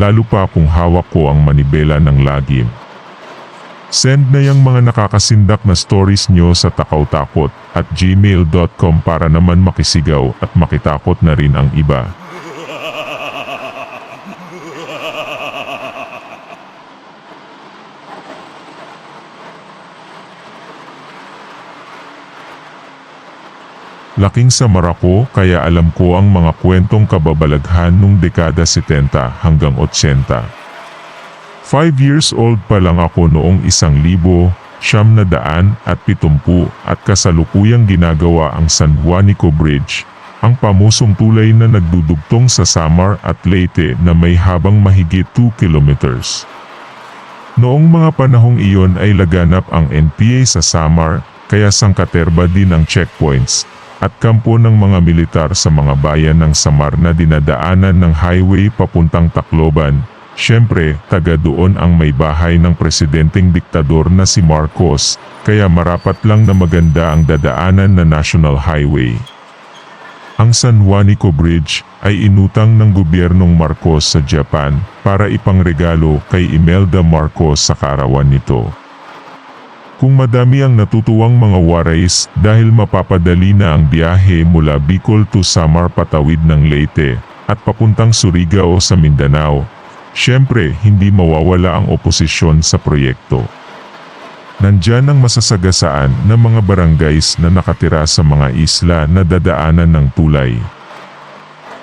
lalo pa kung hawak ko ang manibela ng lagim. Send na yung mga nakakasindak na stories nyo sa takawtakot at gmail.com para naman makisigaw at makitakot na rin ang iba. Laking sa Marako kaya alam ko ang mga kwentong kababalaghan nung dekada 70 hanggang 80. Five years old pa lang ako noong isang libo, siyam na daan at pitumpu at kasalukuyang ginagawa ang San Juanico Bridge, ang pamusong tulay na nagdudugtong sa Samar at Leyte na may habang mahigit 2 kilometers. Noong mga panahong iyon ay laganap ang NPA sa Samar, kaya sangkaterba din ang checkpoints, at kampo ng mga militar sa mga bayan ng Samar na dinadaanan ng highway papuntang Tacloban. Siyempre, taga doon ang may bahay ng presidenteng diktador na si Marcos, kaya marapat lang na maganda ang dadaanan na National Highway. Ang San Juanico Bridge ay inutang ng gobyernong Marcos sa Japan para ipangregalo kay Imelda Marcos sa kaarawan nito. Kung madami ang natutuwang mga warais dahil mapapadali na ang biyahe mula Bicol to Samar patawid ng Leyte at papuntang Surigao sa Mindanao, syempre hindi mawawala ang oposisyon sa proyekto. Nandyan ang masasagasaan ng mga barangays na nakatira sa mga isla na dadaanan ng tulay.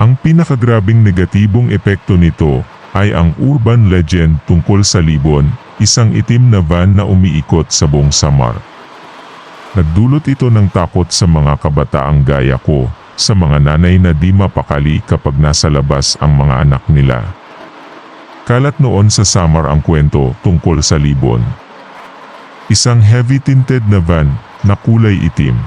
Ang pinakagrabing negatibong epekto nito ay ang urban legend tungkol sa Libon, isang itim na van na umiikot sa buong Samar. Nagdulot ito ng takot sa mga kabataang gaya ko, sa mga nanay na di mapakali kapag nasa labas ang mga anak nila. Kalat noon sa Samar ang kwento tungkol sa Libon. Isang heavy tinted na van na kulay itim.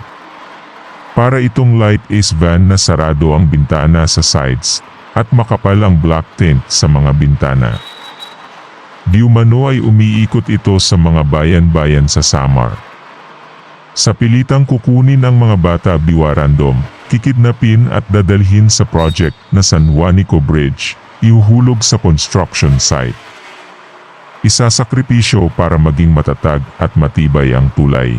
Para itong light is van na sarado ang bintana sa sides at makapal ang black tint sa mga bintana. Di umano ay umiikot ito sa mga bayan-bayan sa Samar. Sa pilitang kukunin ang mga bata biwarandom, kikidnapin at dadalhin sa project na San Juanico Bridge, iuhulog sa construction site. Isasakripisyo para maging matatag at matibay ang tulay.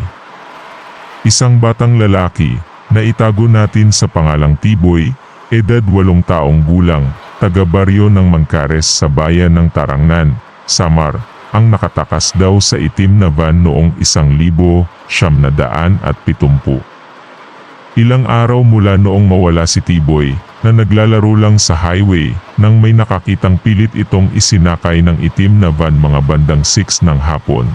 Isang batang lalaki na itago natin sa pangalang Tiboy, edad walong taong gulang, taga-baryo ng Mangkares sa bayan ng Tarangnan, Samar, ang nakatakas daw sa itim na van noong isang libo, siyam na daan at pitumpu. Ilang araw mula noong mawala si Tiboy, na naglalaro lang sa highway, nang may nakakitang pilit itong isinakay ng itim na van mga bandang 6 ng hapon.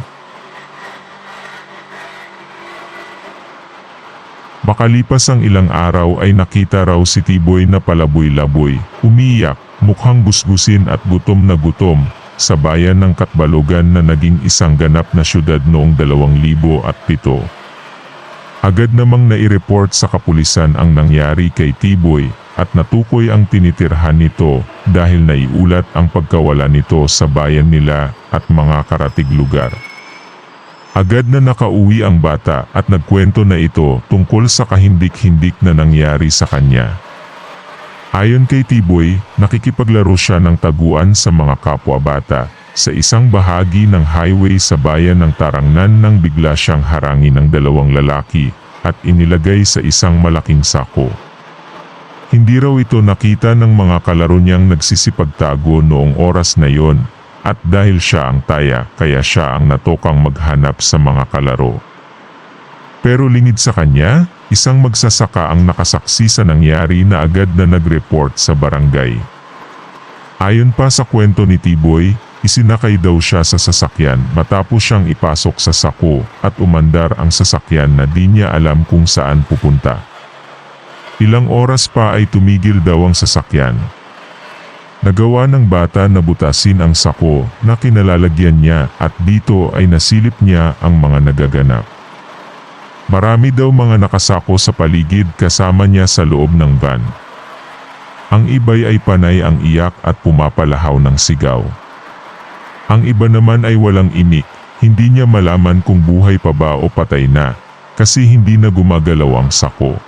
Makalipas ang ilang araw ay nakita raw si Tiboy na palaboy-laboy, umiiyak, mukhang gusgusin at gutom na gutom, sa bayan ng Katbalogan na naging isang ganap na syudad noong 2007. Agad namang nai-report sa kapulisan ang nangyari kay Tiboy at natukoy ang tinitirhan nito dahil naiulat ang pagkawala nito sa bayan nila at mga karatig lugar. Agad na nakauwi ang bata at nagkwento na ito tungkol sa kahindik-hindik na nangyari sa kanya. Ayon kay Tiboy, nakikipaglaro siya ng taguan sa mga kapwa bata sa isang bahagi ng highway sa bayan ng Tarangnan nang bigla siyang harangin ng dalawang lalaki at inilagay sa isang malaking sako. Hindi raw ito nakita ng mga kalaro niyang nagsisipagtago noong oras na yon at dahil siya ang taya kaya siya ang natokang maghanap sa mga kalaro. Pero lingid sa kanya, isang magsasaka ang nakasaksi sa nangyari na agad na nag-report sa barangay. Ayon pa sa kwento ni Tiboy, isinakay daw siya sa sasakyan matapos siyang ipasok sa sako at umandar ang sasakyan na di niya alam kung saan pupunta. Ilang oras pa ay tumigil daw ang sasakyan. Nagawa ng bata na butasin ang sako na kinalalagyan niya at dito ay nasilip niya ang mga nagaganap. Marami daw mga nakasako sa paligid kasama niya sa loob ng van. Ang iba'y ay panay ang iyak at pumapalahaw ng sigaw. Ang iba naman ay walang imik, hindi niya malaman kung buhay pa ba o patay na, kasi hindi na gumagalaw ang sako.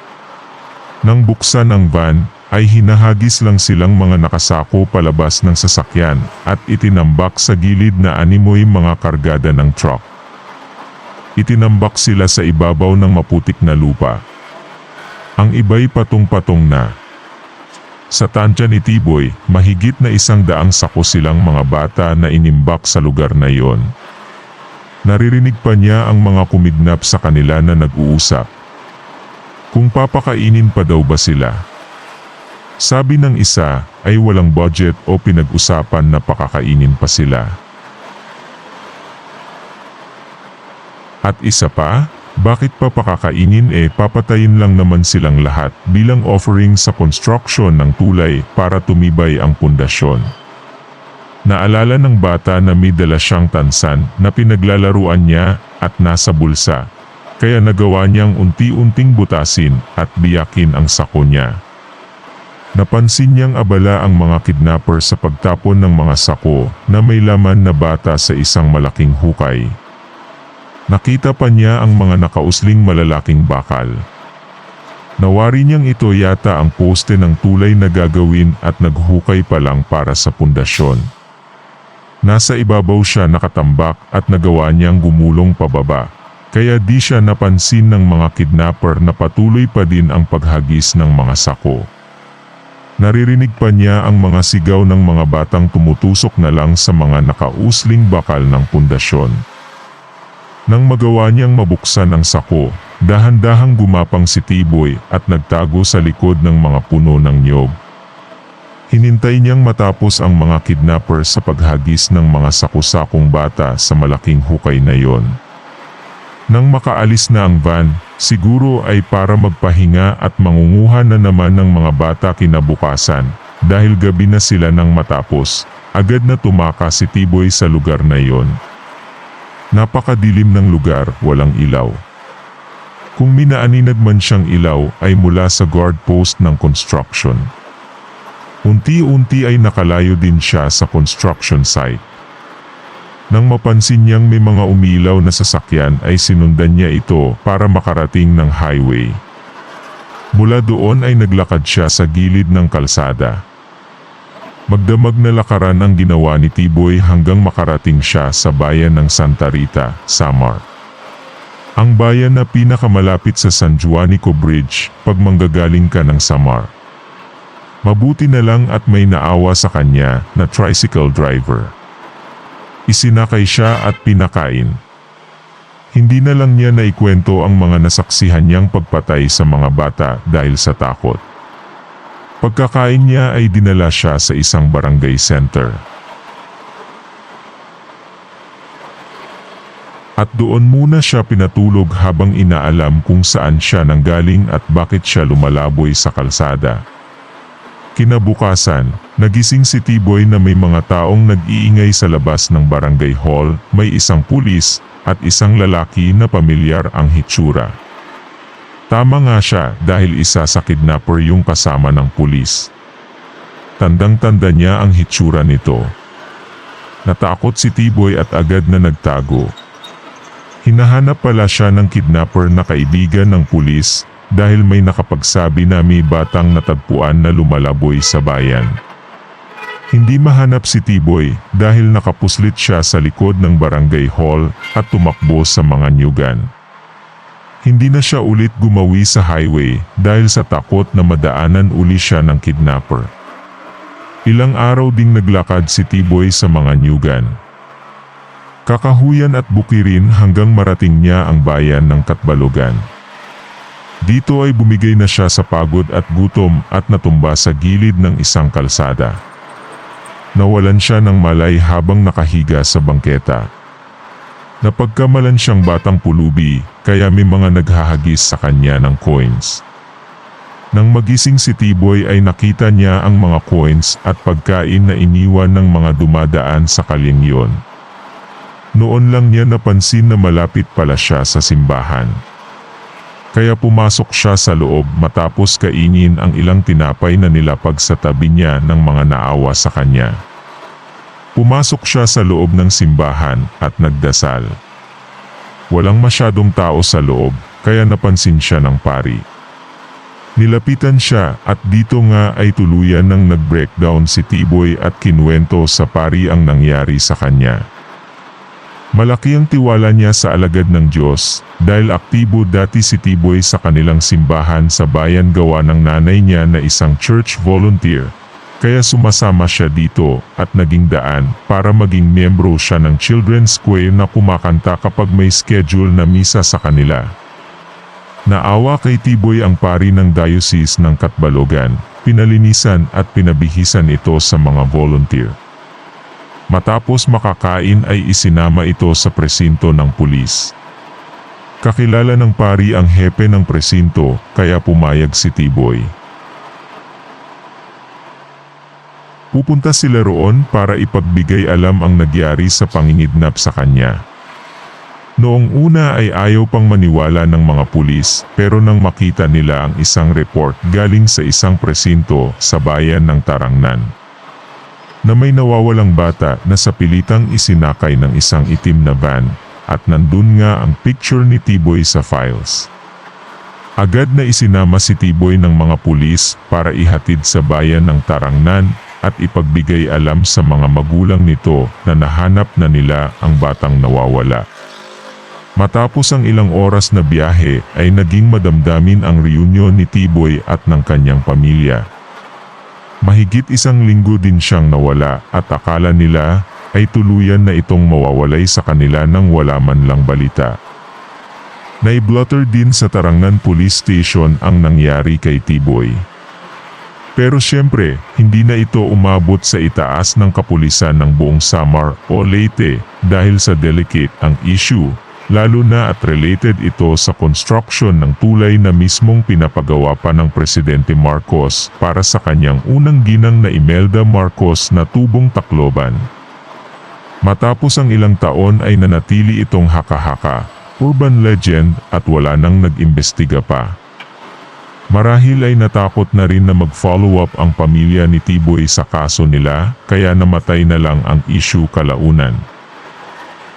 Nang buksan ang van, ay hinahagis lang silang mga nakasako palabas ng sasakyan at itinambak sa gilid na animoy mga kargada ng truck. Itinambak sila sa ibabaw ng maputik na lupa. Ang iba'y patong-patong na. Sa tansya ni Tiboy, mahigit na isang daang sako silang mga bata na inimbak sa lugar na iyon. Naririnig pa niya ang mga kumidnap sa kanila na nag-uusap. Kung papakainin pa daw ba sila? Sabi ng isa ay walang budget o pinag-usapan na pakakainin pa sila. At isa pa, bakit pa pakakainin eh papatayin lang naman silang lahat bilang offering sa construction ng tulay para tumibay ang pundasyon. Naalala ng bata na may dala siyang tansan na pinaglalaruan niya at nasa bulsa, kaya nagawa niyang unti-unting butasin at biyakin ang sako niya. Napansin niyang abala ang mga kidnapper sa pagtapon ng mga sako na may laman na bata sa isang malaking hukay. Nakita pa niya ang mga nakausling malalaking bakal. Nawari niyang ito yata ang poste ng tulay na gagawin at naghukay pa lang para sa pundasyon. Nasa ibabaw siya nakatambak at nagawa niyang gumulong pababa, kaya di siya napansin ng mga kidnapper na patuloy pa din ang paghagis ng mga sako. Naririnig pa niya ang mga sigaw ng mga batang tumutusok na lang sa mga nakausling bakal ng pundasyon. Nang magawa niyang mabuksan ang sako, dahan-dahang gumapang si Tiboy at nagtago sa likod ng mga puno ng niyog. Hinintay niyang matapos ang mga kidnapper sa paghagis ng mga sakusakong bata sa malaking hukay na yon. Nang makaalis na ang van, siguro ay para magpahinga at mangunguha na naman ng mga bata kinabukasan, dahil gabi na sila nang matapos, agad na tumaka si Tiboy sa lugar na iyon. Napakadilim ng lugar, walang ilaw. Kung minaaninag man siyang ilaw ay mula sa guard post ng construction. Unti-unti ay nakalayo din siya sa construction site. Nang mapansin niyang may mga umilaw na sasakyan ay sinundan niya ito para makarating ng highway. Mula doon ay naglakad siya sa gilid ng kalsada. Magdamag na lakaran ang ginawa ni Tiboy hanggang makarating siya sa bayan ng Santa Rita, Samar. Ang bayan na pinakamalapit sa San Juanico Bridge pag manggagaling ka ng Samar. Mabuti na lang at may naawa sa kanya na tricycle driver. Isinakay siya at pinakain. Hindi na lang niya naikwento ang mga nasaksihan niyang pagpatay sa mga bata dahil sa takot. Pagkakain niya ay dinala siya sa isang barangay center. At doon muna siya pinatulog habang inaalam kung saan siya nanggaling at bakit siya lumalaboy sa kalsada. Kinabukasan, nagising si Tiboy na may mga taong nag-iingay sa labas ng barangay hall, may isang pulis, at isang lalaki na pamilyar ang hitsura. Tama nga siya dahil isa sa kidnapper yung kasama ng pulis. Tandang-tanda niya ang hitsura nito. Natakot si Tiboy at agad na nagtago. Hinahanap pala siya ng kidnapper na kaibigan ng pulis dahil may nakapagsabi na may batang natagpuan na lumalaboy sa bayan. Hindi mahanap si Tiboy dahil nakapuslit siya sa likod ng barangay hall at tumakbo sa mga nyugan. Hindi na siya ulit gumawi sa highway dahil sa takot na madaanan uli siya ng kidnapper. Ilang araw ding naglakad si Tiboy sa mga nyugan. Kakahuyan at bukirin hanggang marating niya ang bayan ng Katbalogan. Dito ay bumigay na siya sa pagod at gutom at natumba sa gilid ng isang kalsada. Nawalan siya ng malay habang nakahiga sa bangketa. Napagkamalan siyang batang pulubi kaya may mga naghahagis sa kanya ng coins. Nang magising si Tiboy ay nakita niya ang mga coins at pagkain na iniwan ng mga dumadaan sa kalyeng yon. Noon lang niya napansin na malapit pala siya sa simbahan. Kaya pumasok siya sa loob matapos kainin ang ilang tinapay na nilapag sa tabi niya ng mga naawa sa kanya. Pumasok siya sa loob ng simbahan at nagdasal. Walang masyadong tao sa loob kaya napansin siya ng pari. Nilapitan siya at dito nga ay tuluyan ng nag-breakdown si Tiboy at kinuwento sa pari ang nangyari sa kanya. Malaki ang tiwala niya sa alagad ng Diyos dahil aktibo dati si Tiboy sa kanilang simbahan sa bayan gawa ng nanay niya na isang church volunteer. Kaya sumasama siya dito at naging daan para maging miyembro siya ng Children's Choir na kumakanta kapag may schedule na misa sa kanila. Naawa kay Tiboy ang pari ng Diocese ng Katbalogan, pinalinisan at pinabihisan ito sa mga volunteer. Matapos makakain ay isinama ito sa presinto ng pulis. Kakilala ng pari ang hepe ng presinto kaya pumayag si Tiboy. Pupunta sila roon para ipagbigay alam ang nagyari sa pangingidnap sa kanya. Noong una ay ayaw pang maniwala ng mga pulis pero nang makita nila ang isang report galing sa isang presinto sa bayan ng Tarangnan na may nawawalang bata na sa pilitang isinakay ng isang itim na van at nandun nga ang picture ni Tiboy sa files. Agad na isinama si Tiboy ng mga pulis para ihatid sa bayan ng Tarangnan at ipagbigay alam sa mga magulang nito na nahanap na nila ang batang nawawala. Matapos ang ilang oras na biyahe ay naging madamdamin ang reunion ni Tiboy at ng kanyang pamilya. Mahigit isang linggo din siyang nawala at akala nila ay tuluyan na itong mawawalay sa kanila nang wala man lang balita. Naiblotter din sa Tarangnan Police Station ang nangyari kay Tiboy. Pero siyempre, hindi na ito umabot sa itaas ng kapulisan ng buong Samar o Leyte dahil sa delicate ang issue, lalo na at related ito sa construction ng tulay na mismong pinapagawa pa ng Presidente Marcos para sa kanyang unang ginang na Imelda Marcos na tubong Tacloban. Matapos ang ilang taon ay nanatili itong haka-haka, urban legend at wala nang nag-imbestiga pa. Marahil ay natakot na rin na mag-follow up ang pamilya ni Tiboy sa kaso nila kaya namatay na lang ang issue kalaunan.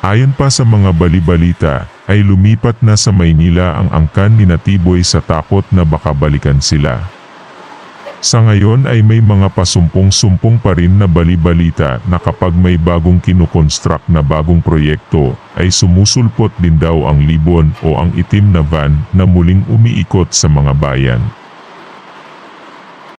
Ayon pa sa mga balibalita, ay lumipat na sa Maynila ang angkan ni Natiboy sa takot na baka balikan sila. Sa ngayon ay may mga pasumpong-sumpong pa rin na balibalita na kapag may bagong kinukonstruct na bagong proyekto, ay sumusulpot din daw ang libon o ang itim na van na muling umiikot sa mga bayan.